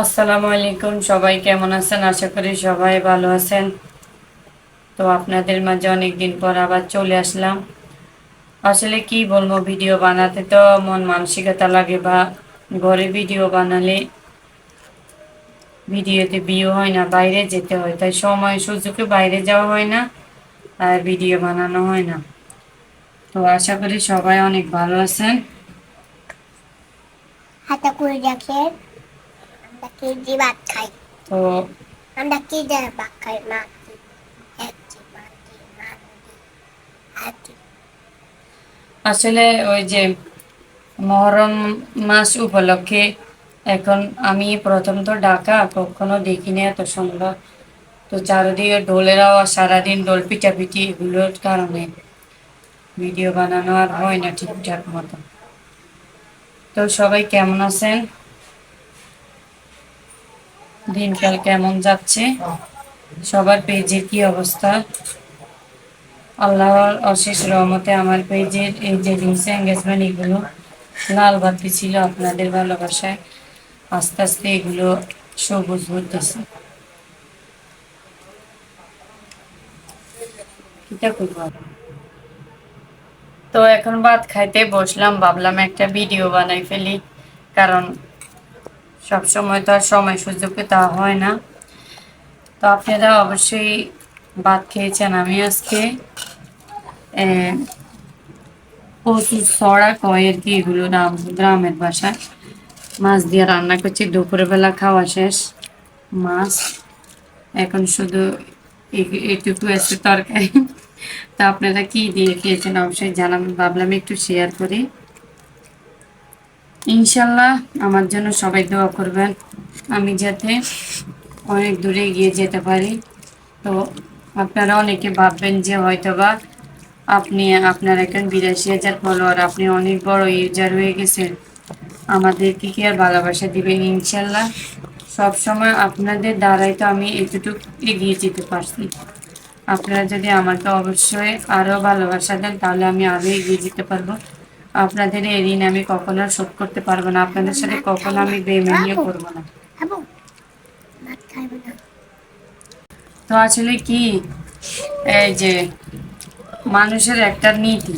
আসসালামু আলাইকুম, সবাই কেমন আছেন? আশা করি সবাই ভালো আছেন। তো আপনাদের মাঝে অনেক দিন পর আবার চলে আসলাম। আসলে কি বলব, ভিডিও বানাতে তো মন মানসিকতা লাগে বা ঘরে ভিডিও বানালে ভিডিওতে বিয়ে হয় না, বাইরে যেতে হয়। তাই সময় সুযোগে বাইরে যাওয়া হয় না আর ভিডিও বানানো হয় না। তো আশা করি সবাই অনেক ভালো আছেন। হাতে করে আমরা কি ভাত খাই আমরা কি দিয়ে ভাত খাই মাটি একটি মাটি মাটি আসলে ওই যে মহরম মাস উপলক্ষে এখন আমি প্রথম তো ঢাকা কখনো দেখিনি এত সুন্দর তো চারিদিকে ডোলের আওয়াজ সারাদিন ডোল পিটাপিটি এগুলোর কারণে ভিডিও বানানো আর হয় না ঠিকঠাক মতো তো সবাই কেমন আছেন দিনকাল কেমন যাচ্ছে? সবার পেজের কি অবস্থা? আল্লাহর অশেষ রহমতে আমার পেজের এই যে রিলস এঙ্গেজমেন্ট এগুলো লাল বাতি ছিল আপনাদের ভালোবাসায়। আস্তে আস্তে এগুলো সবুজ হতেছে করব? তো এখন ভাত খাইতে বসলাম, ভাবলাম একটা ভিডিও বানাই ফেলি। কারণ সব সময় তো আর সময় সুযোগে তা হয় না। তো আপনারা অবশ্যই ভাত খেয়েছেন আমি আজকে। কচুর ছড়া কয় আর কি এগুলো নাম গ্রামের ভাষায়। মাছ দিয়ে রান্না করছি দুপুরে বেলা খাওয়া শেষ। মাছ, এখন শুধু এইটুকু আছে তরকারি। তো আপনারা কি দিয়ে খেয়েছেন অবশ্যই জানাবেন, ভাবলাম একটু শেয়ার করি। ইনশাল্লাহ আমার জন্য সবাই দোয়া করবেন। আমি যাতে অনেক দূরে গিয়ে যেতে পারি। তো আপনারা অনেকে ভাববেন যে হয়তোবা আপনি, আপনার এখন বিরাশি হাজার ফলোয়ার আপনি অনেক বড় ইউজার হয়ে গেছেন। আমাদেরকে কি আর ভালোবাসা দিবেন ইনশাল্লাহ? সব সময় আপনাদের দ্বারাই তো আমি এতটুকু এগিয়ে যেতে পারছি। আপনারা যদি আমাকে অবশ্যই আরও ভালোবাসা দেন, তাহলে আমি আরও এগিয়ে যেতে পারব। আপনাদের এই ঋণ আমি কখনো শোধ করতে পারব না। আপনাদের সাথে কখনো আমি বেমেনিও করব না। তো আসলে কি এই যে মানুষের একটা নীতি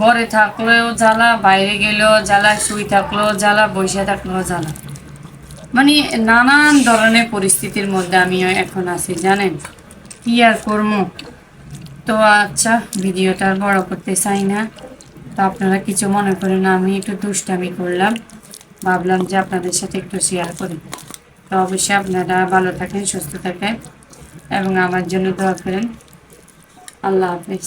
ঘরে থাকলেও জ্বালা বাইরে গেলেও জ্বালা শুই থাকলেও জ্বালা বসে থাকলেও জ্বালা। মানে নানান ধরনের পরিস্থিতির মধ্যে আমি এখন আছি জানেন? কি আর করব? তো আচ্ছা ভিডিওটা বড় করতে চাই না। তো আপনারা কিছু মনে করেন আমি একটু দুষ্টামি করলাম। ভাবলাম যে আপনাদের সাথে একটু শেয়ার করি। তো অবশ্যই আপনারা ভালো থাকেন, সুস্থ থাকেন এবং আমার জন্য দোয়া করেন। আল্লাহ হাফিজ।